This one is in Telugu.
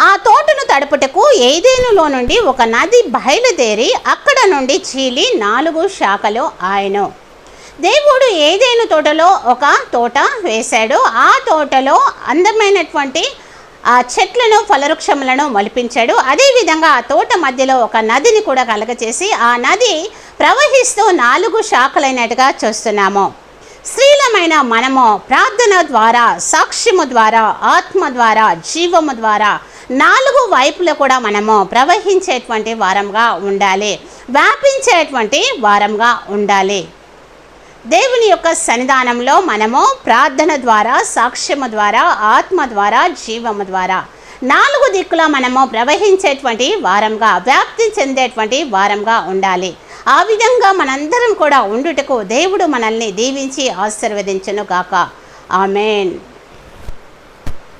ఆ తోటను తడుపుటకు ఏదేనులో నుండి ఒక నది బయలుదేరి అక్కడ నుండి చీలి నాలుగు శాఖలు ఆయను. దేవుడు ఏదేను తోటలో ఒక తోట వేశాడు ఆ తోటలో అందమైనటువంటి ఆ చెట్లను ఫలవృక్షములను మొలిపించాడు. అదేవిధంగా ఆ తోట మధ్యలో ఒక నదిని కూడా కలగచేసి ఆ నది ప్రవహిస్తూ నాలుగు శాఖలైనట్టుగా చూస్తున్నాము. స్త్రీలమైన మనము ప్రార్థన ద్వారా సాక్ష్యము ద్వారా ఆత్మ ద్వారా జీవము ద్వారా నాలుగు వైపులు కూడా మనము ప్రవహించేటువంటి వారంగా ఉండాలి వ్యాపించేటువంటి వారంగా ఉండాలి. దేవుని యొక్క సన్నిధానంలో మనము ప్రార్థన ద్వారా సాక్ష్యము ద్వారా ఆత్మ ద్వారా జీవము ద్వారా నాలుగు దిక్కుల మనము ప్రవహించేటువంటి వారంగా వ్యాప్తి చెందేటువంటి వారంగా ఉండాలి. ఆ విధంగా మనందరం కూడా ఉండుటకు దేవుడు మనల్ని దీవించి ఆశీర్వదించును గాక. ఆమెన్.